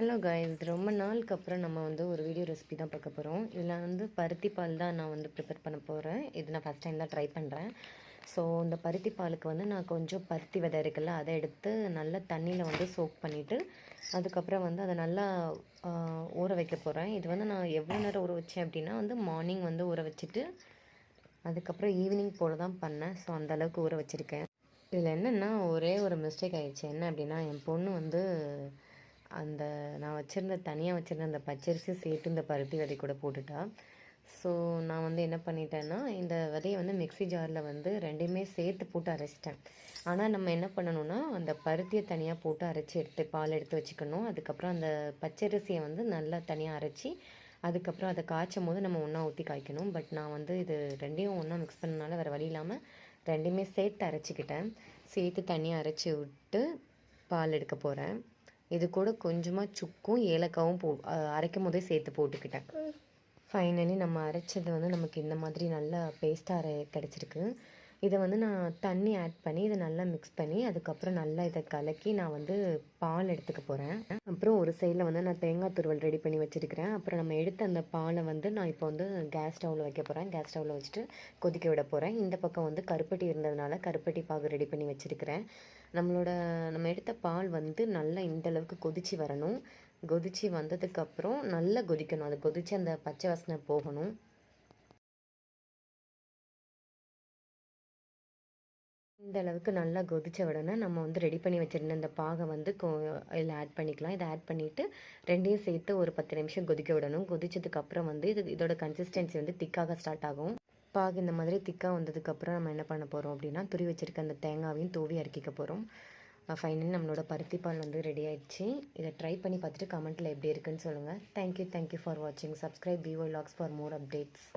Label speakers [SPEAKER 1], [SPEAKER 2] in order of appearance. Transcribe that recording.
[SPEAKER 1] Hello guys ரொம்ப நாளுக்கு அப்புறம் நம்ம வந்து ஒரு வீடியோ ரெசிபி தான் பார்க்க போகிறோம் இதில் வந்து பருத்தி பால் தான் நான் வந்து ப்ரிப்பேர் பண்ண போகிறேன் இது நான் ஃபஸ்ட் டைம் தான் ட்ரை பண்ணுறேன் ஸோ இந்த பருத்தி பாலுக்கு வந்து நான் கொஞ்சம் பருத்தி விதை இருக்குல்ல அதை எடுத்து நல்லா தண்ணியில் வந்து சோக் பண்ணிவிட்டு அதுக்கப்புறம் வந்து அதை நல்லா ஊற வைக்க போகிறேன் இது வந்து நான் எவ்வளோ நேரம் ஊற வச்சேன் அப்படின்னா வந்து மார்னிங் வந்து ஊற வச்சுட்டு அதுக்கப்புறம் ஈவினிங் போல் தான் பண்ணேன். ஸோ அந்தளவுக்கு ஊற வச்சுருக்கேன். இதில் என்னென்னா ஒரே ஒரு மிஸ்டேக் ஆகிடுச்சு என்ன அப்படின்னா என் பொண்ணு வந்து அந்த நான் வச்சுருந்த தனியாக வச்சுருந்த அந்த பச்சரிசி சேர்த்து இந்த பருத்தி விதை கூட போட்டுட்டா. ஸோ நான் வந்து என்ன பண்ணிட்டேன்னா இந்த விதையை வந்து மிக்ஸி ஜாரில் வந்து ரெண்டையுமே சேர்த்து போட்டு அரைச்சிட்டேன். ஆனால் நம்ம என்ன பண்ணணும்னா அந்த பருத்தியை தனியாக போட்டு அரைச்சி எடுத்து பால் எடுத்து வச்சுக்கணும். அதுக்கப்புறம் அந்த பச்சரிசியை வந்து நல்லா தனியாக அரைச்சி அதுக்கப்புறம் அதை காய்ச்சும் போது நம்ம ஒன்றா ஊற்றி காய்க்கணும். பட் நான் வந்து இது ரெண்டையும் ஒன்றா மிக்ஸ் பண்ணனால வேறு வழி இல்லாமல் ரெண்டையுமே சேர்த்து அரைச்சிக்கிட்டேன். சேர்த்து தனியாக அரைச்சி விட்டு பால் எடுக்க போகிறேன் இது கூட கொஞ்சமாக சுக்கும் ஏலக்காவும் போ அரைக்கும் போதே சேர்த்து போட்டுக்கிட்டேன். ஃபைனலி நம்ம அரைச்சது வந்து நமக்கு இந்த மாதிரி நல்லா பேஸ்ட்டாக அரை கிடச்சிருக்கு. இதை வந்து நான் தண்ணி ஆட் பண்ணி இதை நல்லா மிக்ஸ் பண்ணி அதுக்கப்புறம் நல்லா இதை கலக்கி நான் வந்து பால் எடுத்துக்க போகிறேன் அப்புறம் ஒரு சைடில் வந்து நான் தேங்காய் துருவல் ரெடி பண்ணி வச்சுருக்கிறேன். அப்புறம் நம்ம எடுத்த அந்த பாலை வந்து நான் இப்போ வந்து கேஸ் ஸ்டவ்வில் வைக்க போகிறேன் கேஸ் ஸ்டவ்வில் வச்சுட்டு கொதிக்க விட போகிறேன் இந்த பக்கம் வந்து கருப்பட்டி இருந்ததுனால கருப்பட்டி பாகு ரெடி பண்ணி வச்சுருக்கிறேன். நம்மளோட நம்ம எடுத்த பால் வந்து நல்லா இந்தளவுக்கு கொதித்து கொதிச்சு வரணும். கொதிச்சு வந்ததுக்கப்புறம் நல்லா கொதிக்கணும். அது கொதிச்சு அந்த பச்சை வாசனை போகணும். இந்த அளவுக்கு நல்லா கொதிச்ச உடனே நம்ம வந்து ரெடி பண்ணி வச்சிருந்த இந்த பாகை வந்து கொ இதில் ஆட் பண்ணிக்கலாம். இதை ஆட் பண்ணிவிட்டு ரெண்டையும் சேர்த்து ஒரு பத்து நிமிஷம் கொதிக்க விடணும். கொதிச்சதுக்கப்புறம் வந்து இது இதோட கன்சிஸ்டன்சி வந்து திக்காக ஸ்டார்ட் ஆகும். பாகு இந்த மாதிரி திக்காக வந்ததுக்கப்புறம் நம்ம என்ன பண்ண போகிறோம் அப்படின்னா துரி வச்சிருக்க அந்த தேங்காவையும் தூவி அரைக்கிக்க போகிறோம் ஃபைனலி நம்மளோட பருத்தி பால் வந்து ரெடி ஆயிடுச்சு. இதை ட்ரை பண்ணி பார்த்துட்டு கமெண்ட்டில் எப்படி இருக்குன்னு சொல்லுங்கள் thank you thank you for வாட்சிங் subscribe Vivo lakhs for more updates